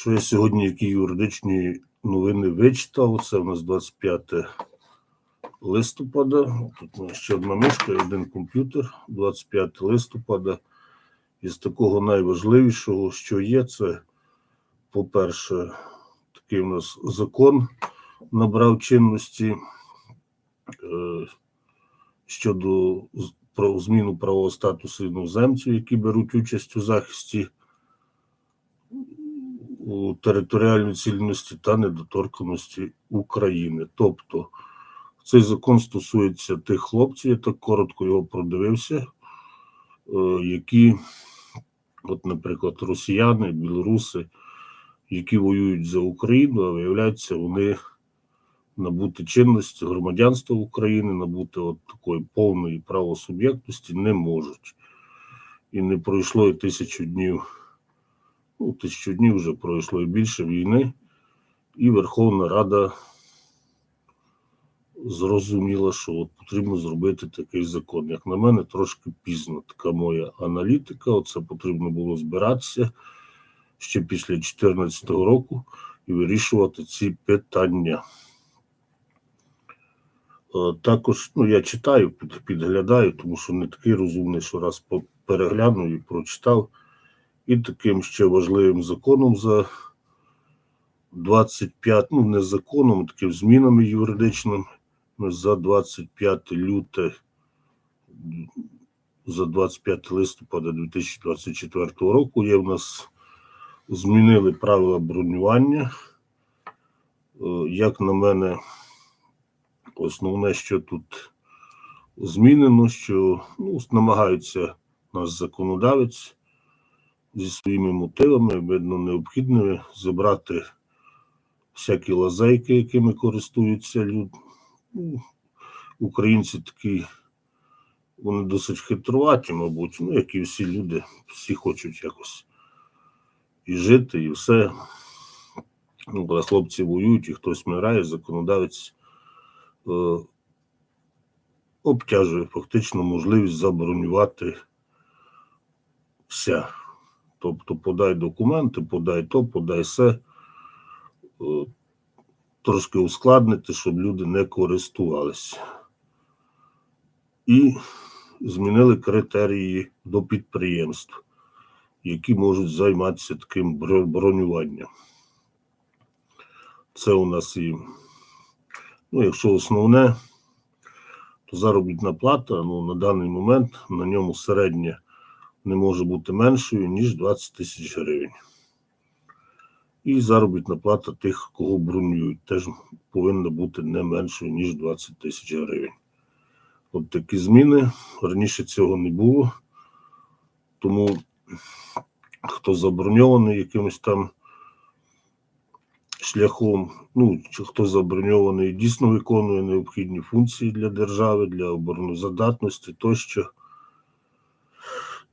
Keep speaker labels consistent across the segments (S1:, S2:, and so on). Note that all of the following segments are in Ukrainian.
S1: Що я сьогодні які юридичні новини вичитав? Це у нас 25 листопада. Тут у нас ще одна мишка один комп'ютер. 25 листопада. Із такого найважливішого, що є, це, по-перше, такий у нас закон набрав чинності е, щодо про зміну правового статусу іноземців, які беруть участь у захисті у територіальній цільності та недоторканості України. Тобто цей закон стосується тих хлопців, я так коротко його продивився, е, які, от, наприклад, росіяни, білоруси, які воюють за Україну, а виявляється, вони набути чинності громадянства України, набути от такої повної правосуб'єктності не можуть. І не пройшло і тисячу днів ну, тисячу днів вже пройшло і більше війни, і Верховна Рада зрозуміла, що от потрібно зробити такий закон. Як на мене, трошки пізно така моя аналітика. Оце потрібно було збиратися ще після 2014 року і вирішувати ці питання. Е, Також ну, я читаю, підглядаю, тому що не такий розумний, що раз переглянув і прочитав. І таким ще важливим законом за 25, ну не законом, а таким змінами юридичними за 25 люте, за 25 листопада 2024 року є в нас змінили правила бронювання. Е, Як на мене, основне, що тут змінено, що ну, намагаються наш законодавець зі своїми мотивами, видно, необхідними забрати всякі лазейки, якими користуються люди. Ну, Українці такі, вони досить хитруваті, мабуть, ну, як і всі люди, всі хочуть якось і жити, і все. Ну, коли хлопці воюють і хтось вмирає, законодавець е, обтяжує фактично можливість забронювати все. Тобто подай документи, подай то, подай все. Е, Трошки ускладнити, щоб люди не користувалися. І змінили критерії до підприємств, які можуть займатися таким бронюванням. Це у нас і, ну, якщо основне, то заробітна плата ну, на даний момент на ньому середня не може бути меншою, ніж 20 тисяч гривень. І заробітна плата тих, кого бронюють, теж повинна бути не меншою, ніж 20 тисяч гривень. От такі зміни. Раніше цього не було. Тому хто заброньований якимось там шляхом, ну, чи хто заброньований, дійсно виконує необхідні функції для держави, для обороноздатності тощо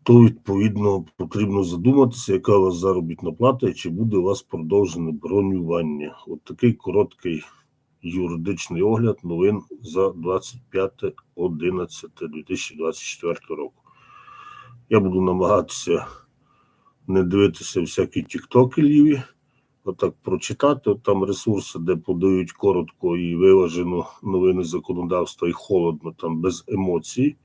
S1: то відповідно потрібно задуматися, яка у вас заробітна плата і чи буде у вас продовжене бронювання. От такий короткий юридичний огляд новин за 25.11.2024 року. Я буду намагатися не дивитися всякі тіктоки ліві, отак прочитати. От там ресурси, де подають коротко і виважено новини законодавства і холодно, там без емоцій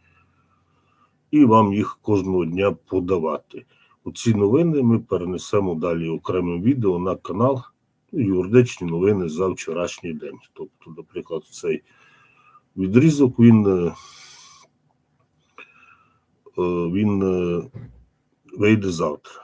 S1: і вам їх кожного дня подавати. Оці новини ми перенесемо далі окремим відео на канал юридичні новини за вчорашній день. Тобто, наприклад, цей відрізок він, е, е, він е, вийде завтра.